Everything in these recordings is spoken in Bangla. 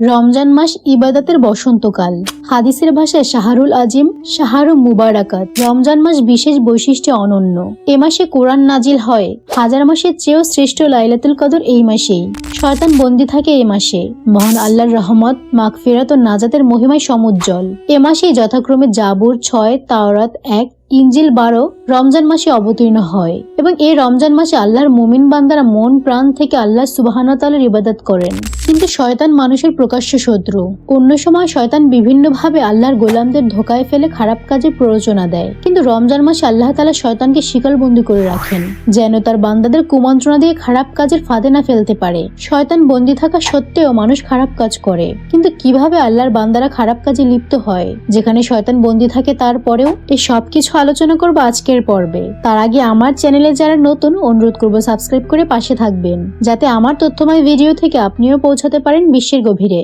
রমজান মাস ইবাদতের বসন্তকাল। হাদিসের ভাষায় শাহরুল আজিম, শাহরু মুবারাকাত। রমজান মাস বিশেষ বৈশিষ্ট্যে অনন্য। এ মাসে কোরআন নাজিল হয়। হাজার মাসের চেয়েও শ্রেষ্ঠ লাইলাতুল কদর এই মাসেই। শয়তান বন্দী থাকে এ মাসে। মহান আল্লাহর রহমত, মাগফিরাত ও নাজাতের মহিমায় সমুজ্জ্বল। এ মাসেই যথাক্রমে জাবুর, ছয়, তাওরাত, এক ইঞ্জিল বারো রমজান মাসে অবতীর্ণ হয় এবং এই রমজান মাসে আল্লাহর মুমিন বান্দারা মন, প্রাণ থেকে আল্লাহ সুবাহানতালের ইবাদত করেন। কিন্তু শয়তান মানুষের প্রকাশ্য শত্রু। অন্য সময় শয়তান বিভিন্নভাবে আল্লাহর গোলামদের ধোকায় ফেলে খারাপ কাজে প্ররোচনা দেয়। কিন্তু রমজান মাসে আল্লাহ তালা শয়তানকে শিকলবন্দি করে রাখেন, যেন তার বান্দাদের কুমন্ত্রণা দিয়ে খারাপ কাজের ফাঁদে না ফেলতে পারে। শয়তান বন্দি থাকা সত্ত্বেও মানুষ খারাপ কাজ করে। কিন্তু কীভাবে আল্লাহর বান্দারা খারাপ কাজে লিপ্ত হয়? যেখানে শয়তান বন্দি থাকে তারপরেও এই সবকিছু আলোচনা করব আজকের পর্বে। তার আগে আমার চ্যানেলে যারা নতুন, অনুরোধ করব সাবস্ক্রাইব করে পাশে থাকবেন, যাতে আমার তথ্যময় ভিডিও থেকে আপনিও পৌঁছাতে পারেন বিশ্বের গভীরে।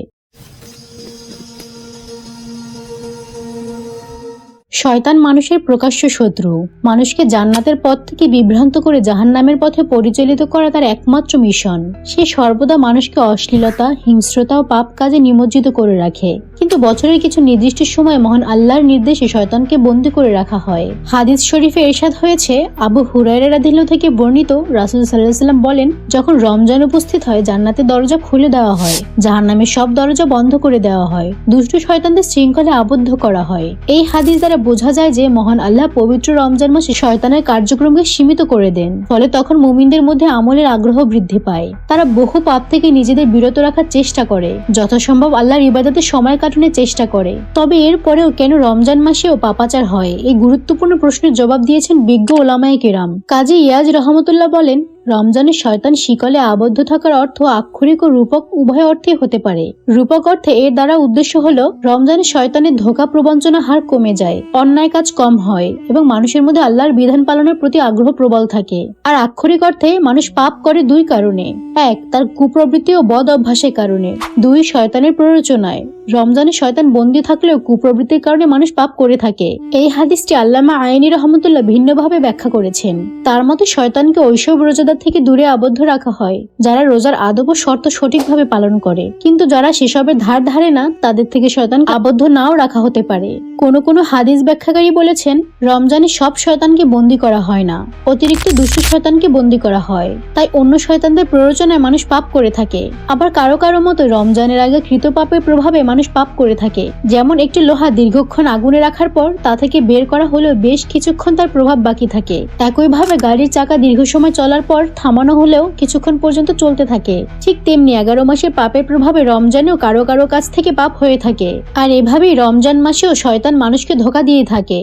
শয়তান মানুষের প্রকাশ্য শত্রু। মানুষকে জান্নাতের পথ থেকে বিভ্রান্ত করে জাহান্নামের পথে পরিচালিত করা তার একমাত্র মিশন। সে সর্বদা মানুষকে অশ্লীলতা, হিংস্রতা ও পাপ কাজে নিমজ্জিত করে রাখে। কিন্তু বছরের কিছু নির্দিষ্ট সময় মহান আল্লাহর নির্দেশে শয়তানকে বন্দী করে রাখা হয়। হাদিস শরীফে এরশাদ হয়েছে, আবু হুরাইরা রাদিল্লাহু থেকে বর্ণিত, রাসুল সাল্লাহ সাল্লাম বলেন, যখন রমজান উপস্থিত হয় জান্নাতের দরজা খুলে দেওয়া হয়। জাহান্নামের সব দরজা বন্ধ করে দেওয়া হয়। দুষ্ট শয়তানদের শৃঙ্খলে আবদ্ধ করা হয়। এই হাদিস দ্বারা বোঝা যায় যে মহান আল্লাহ পবিত্র রমজান মাসে শয়তানের কার্যক্রমকে সীমিত করে দেন। ফলে তখন মুমিনদের মধ্যে আমলের আগ্রহ বৃদ্ধি পায়। তারা বহু পাপ থেকে নিজেদের বিরত রাখার চেষ্টা করে। যথাসম্ভব আল্লাহর ইবাদতে সময় কাটানোর চেষ্টা করে। তবে এরপরেও কেন রমজান মাসেও পাপাচার হয়? এই গুরুত্বপূর্ণ প্রশ্নের জবাব দিয়েছেন বিজ্ঞ ওলামায়ে কেরাম। কাজী ইয়াজ রহমতুল্লাহ বলেন রমজানে শয়তান শিকলে আবদ্ধ থাকার অর্থ আক্ষরিক ও রূপক উভয় অর্থে হতে পারে। রূপক অর্থে এর দ্বারা উদ্দেশ্য হলো, রমজানে শয়তানের ধোকা প্রবঞ্চনা হার কমে যায়, অন্যায় কাজ কম হয় এবং মানুষের মধ্যে আল্লাহর বিধান পালনের প্রতি আগ্রহ প্রবল থাকে। আর আক্ষরিক অর্থে মানুষ পাপ করে দুই কারণে। এক, তার কুপ্রবৃত্তি ও বদ অভ্যাসের কারণে। দুই, শয়তানের প্ররোচনায়। রমজানে শয়তান বন্দী থাকলেও কুপ্রবৃত্তির কারণে মানুষ পাপ করে থাকে। এই হাদিসটি আল্লামা আইনি রহমতুল্লাহ ভিন্নভাবে ব্যাখ্যা করেছেন। তার মতে, শয়তানকে ঐসব রোজাদার থেকে দূরে আবদ্ধ রাখা হয়, যারা রোজার আদব ও শর্ত সঠিকভাবে পালন করে। কিন্তু যারা সেসবের ধার ধারে না, তাদের থেকে শয়তান আবদ্ধ নাও রাখা হতে পারে। কোন কোনো হাদিস ব্যাখ্যাকারী বলেছেন, রমজানে সব শয়তানকে বন্দি করা হয় না। অতিরিক্ত দুষ্ট শয়তানকে বন্দি করা হয়। তাই অন্য শয়তানদের প্ররোচনায় মানুষ পাপ করে থাকে। আবার কারও কারও মতো রমজানের আগে কৃত পাপের প্রভাবে মানুষ পাপ করে থাকে। যেমন একটি লোহা দীর্ঘক্ষণ আগুনে রাখার পর তা থেকে বের করা হলেও বেশ কিছুক্ষণ তার প্রভাব বাকি থাকে। একইভাবে গাড়ির চাকা দীর্ঘ সময় চলার পর থামানো হলেও কিছুক্ষণ পর্যন্ত চলতে থাকে। ঠিক তেমনি এগারো মাসের পাপের প্রভাবে রমজানেও কারও কারও কাছ থেকে পাপ হয়ে থাকে। আর এভাবেই রমজান মাসেও মানুষকে ধোকা দিয়ে থাকে।